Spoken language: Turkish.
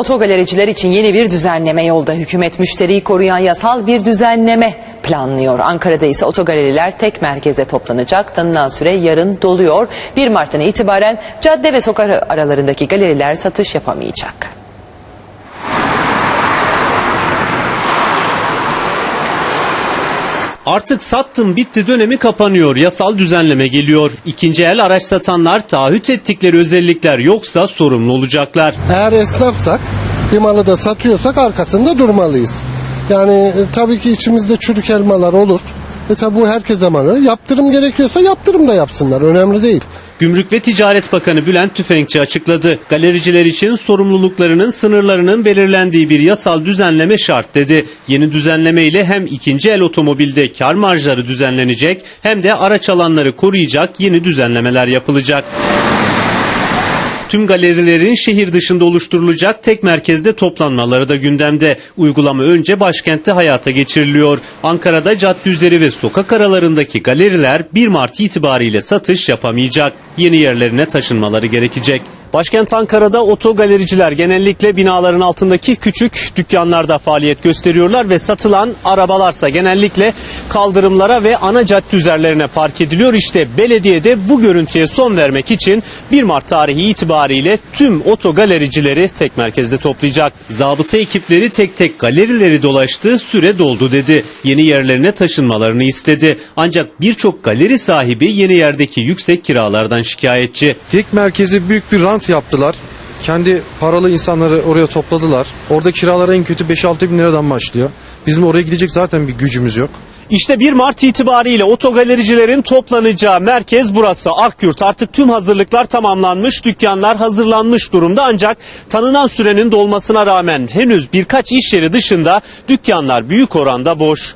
Otogalericiler için yeni bir düzenleme yolda. Hükümet müşteriyi koruyan yasal bir düzenleme planlıyor. Ankara'da ise otogaleriler tek merkeze toplanacak. Tanınan süre yarın doluyor. 1 Mart'tan itibaren cadde ve sokak aralarındaki galeriler satış yapamayacak. Artık sattım bitti dönemi kapanıyor. Yasal düzenleme geliyor. İkinci el araç satanlar taahhüt ettikleri özellikler yoksa sorumlu olacaklar. Eğer esnafsak bir malı da satıyorsak arkasında durmalıyız. Yani e, tabii ki içimizde çürük elmalar olur. E tabi bu herkese malı. Yaptırım gerekiyorsa yaptırım da yapsınlar. Önemli değil. Gümrük ve Ticaret Bakanı Bülent Tüfekçi açıkladı. Galericiler için sorumluluklarının sınırlarının belirlendiği bir yasal düzenleme şart dedi. Yeni düzenleme ile hem ikinci el otomobilde kar marjları düzenlenecek hem de araç alanları koruyacak yeni düzenlemeler yapılacak. Tüm galerilerin şehir dışında oluşturulacak tek merkezde toplanmaları da gündemde. Uygulama önce başkentte hayata geçiriliyor. Ankara'da cadde üzeri ve sokak aralarındaki galeriler 1 Mart itibariyle satış yapamayacak. Yeni yerlerine taşınmaları gerekecek. Başkent Ankara'da otogalericiler genellikle binaların altındaki küçük dükkanlarda faaliyet gösteriyorlar ve satılan arabalarsa genellikle kaldırımlara ve ana cadde üzerlerine park ediliyor. İşte belediye de bu görüntüye son vermek için 1 Mart tarihi itibariyle tüm otogalericileri tek merkezde toplayacak. Zabıta ekipleri tek tek galerileri dolaştı, süre doldu dedi. Yeni yerlerine taşınmalarını istedi. Ancak birçok galeri sahibi yeni yerdeki yüksek kiralardan şikayetçi. Tek merkezi büyük bir rant yaptılar. Kendi paralı insanları oraya topladılar. Orada kiralar en kötü 5-6 bin liradan başlıyor. Bizim oraya gidecek zaten bir gücümüz yok. İşte 1 Mart itibariyle otogalericilerin toplanacağı merkez burası Akyurt. Artık tüm hazırlıklar tamamlanmış, dükkanlar hazırlanmış durumda ancak tanınan sürenin dolmasına rağmen henüz birkaç iş yeri dışında dükkanlar büyük oranda boş.